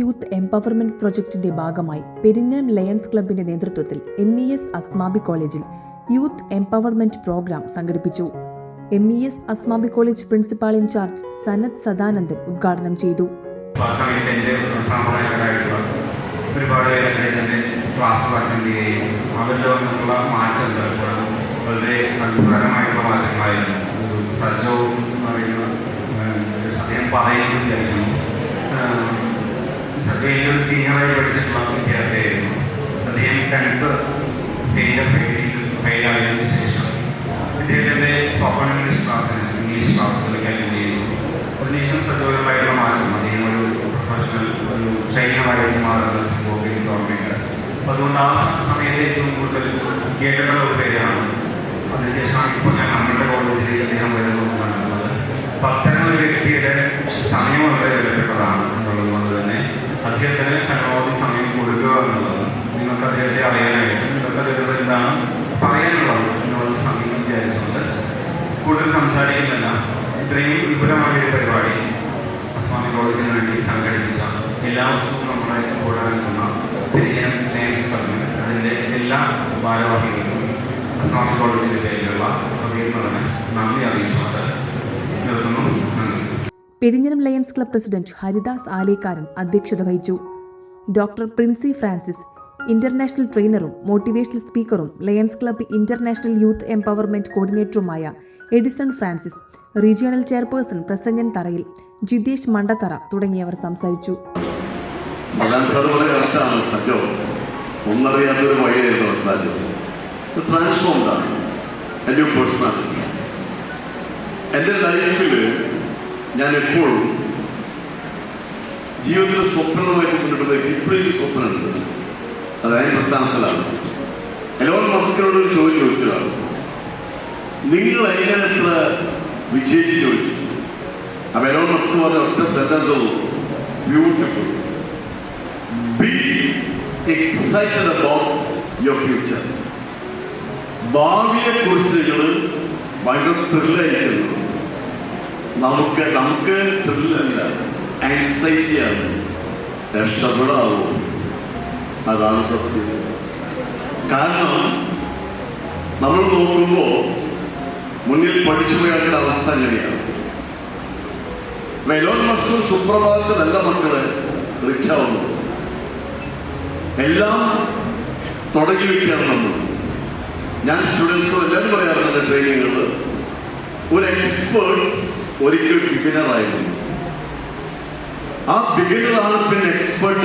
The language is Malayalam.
യൂത്ത് എംപവർമെന്റ് പ്രൊജക്ടിന്റെ ഭാഗമായി പെരിഞ്ഞം ലയൺസ് ക്ലബിന്റെ നേതൃത്വത്തിൽ എം ഇ എസ് അസ്മാബി കോളേജിൽ യൂത്ത് എംപവർമെന്റ് പ്രോഗ്രാം സംഘടിപ്പിച്ചു. M E S Asmabi college principal incharge Sanath Sadanandan ഉദ്ഘാടനം ചെയ്തു. സജ്ജവും പേരെ തന്നെ ക്ലാസ് ഒരു സീനിയറായി പഠിച്ചിട്ടുള്ള വിദ്യാർത്ഥിയായിരുന്നു. അദ്ദേഹം ടെൻത്ത് ഫെയിലർ ഫെയിലായതിനു ശേഷം അദ്ദേഹത്തിന്റെ സ്പോക്കൺ ഇംഗ്ലീഷ് ക്ലാസ്സിന് ഇംഗ്ലീഷ് ക്ലാസ്സുകളിലേക്ക് അറ്റൻഡ് ചെയ്തു? അതിനുശേഷം സജീവമായിട്ടുള്ള മാറ്റം. അദ്ദേഹം ഒരു പ്രൊഫഷണൽ ഒരു ട്രെയിനറായിട്ട് മാറുന്നത് സംഭവത്തിൽ ഗവൺമെന്റ് അതുകൊണ്ട് ആ സമയത്ത് ഏറ്റവും കൂടുതൽ കേട്ടിട്ടുള്ള ഒരു പേരാണ്. അതിനുശേഷമാണ് ഇപ്പോൾ ഞാൻ നമ്മുടെ കോളേജിലേക്ക് അദ്ദേഹം വരുന്നത് കണ്ടുള്ളത് അപ്പം അത്തരം ഒരു വ്യക്തിയുടെ സമയം വളരെ വിലപ്പെട്ടതാണ് എന്നുള്ളത് കൊണ്ട് തന്നെ അദ്ദേഹത്തിന് പരമാവധി സമയം കൊടുക്കുക എന്നുള്ളത് നിങ്ങൾക്ക് അദ്ദേഹത്തെ അറിയാനായിട്ട്. നിങ്ങൾക്ക് അദ്ദേഹത്തോട് എന്താണ് പറയാനുള്ളത്? എന്നുള്ളത് സമയം വിചാരിച്ചുകൊണ്ട് കൂടുതൽ സംസാരിക്കുന്നില്ല. ഇത്രയും വിപുലമായ ഒരു പരിപാടി അസ്വാമി കോളേജിന് വേണ്ടി സംഘടിപ്പിച്ച എല്ലാ വർഷവും നമ്മുടെ കൂടെ നിൽക്കുന്ന പെരിയ ലയൻസ് പറഞ്ഞു അതിന്റെ എല്ലാ ഭാരവാഹികൾക്കും അസ്വാമി കോളേജിന്റെ പേരിലുള്ള ഹൃദയത്തിന് നന്ദി നന്ദി Perinjanam lions club president Haridas Alekkaran അധ്യക്ഷത വഹിച്ചു. ഡോക്ടർ പ്രിൻസി ഫ്രാൻസിസ് ഇന്റർനാഷണൽ ട്രെയിനറും മോട്ടിവേഷണൽ സ്പീക്കറും lions club international youth empowerment കോർഡിനേറ്ററുമായ Edison Francis regional chairperson Prasannan Tharayil Jithesh മണ്ടത്തറ തുടങ്ങിയവർ സംസാരിച്ചു. ഒന്നറിയാത്തൊരു വഴിയായിരുന്നു ട്രാൻസ്ഫോംഡ് പേഴ്സണാലിറ്റി എന്റെ ലൈഫിൽ ഞാൻ എപ്പോഴും ജീവിതത്തിൽ സ്വപ്നമായിട്ട് മുന്നിട്ടുള്ള ഇപ്പോഴും സ്വപ്നമുണ്ട്. അതായത് പ്രസ്ഥാനത്തിലാണ്. എലോൺ മസ്കിനോട് ഒരു ചോദ്യം ചോദിച്ചതാണ്. നിങ്ങൾ എങ്ങനെ എത്ര വിജയിച്ച്? ചോദിച്ചു. അപ്പൊ എലോൺ മസ്ക് പറഞ്ഞ ഒറ്റ sentence beautiful be excited about your future ഭാവിയെ കുറിച്ച് നിങ്ങൾ ഭയങ്കര ത്രില്ലായിരിക്കുന്നു നമുക്ക് നമുക്ക് ത്രില്ലല്ല ആൻസൈറ്റിയാണ് രക്ഷപ്പെടാവോ. അതാണ് സത്യം. കാരണം നമ്മൾ നോക്കുമ്പോൾ മുന്നിൽ പഠിച്ചു പോയാക്കുന്ന അവസ്ഥ എങ്ങനെയാണ് മെലോൺ മസ്തു സുപ്രഭാതത്തിൽ നല്ല മക്കൾ റിച്ചാവുന്നു എല്ലാം തുടങ്ങി വയ്ക്കുകയാണ് നമ്മൾ. ഞാൻ സ്റ്റുഡൻസ് എല്ലാവരും പറയാറുണ്ട് ട്രെയിനിങ്ങുകൾ ഒരു എക്സ്പേർട്ട് ഒരിക്കൽ ബിഗിനറായിരുന്നു ആ ബിഗിനർ ആണ് പിന്നെ എക്സ്പേർട്ട്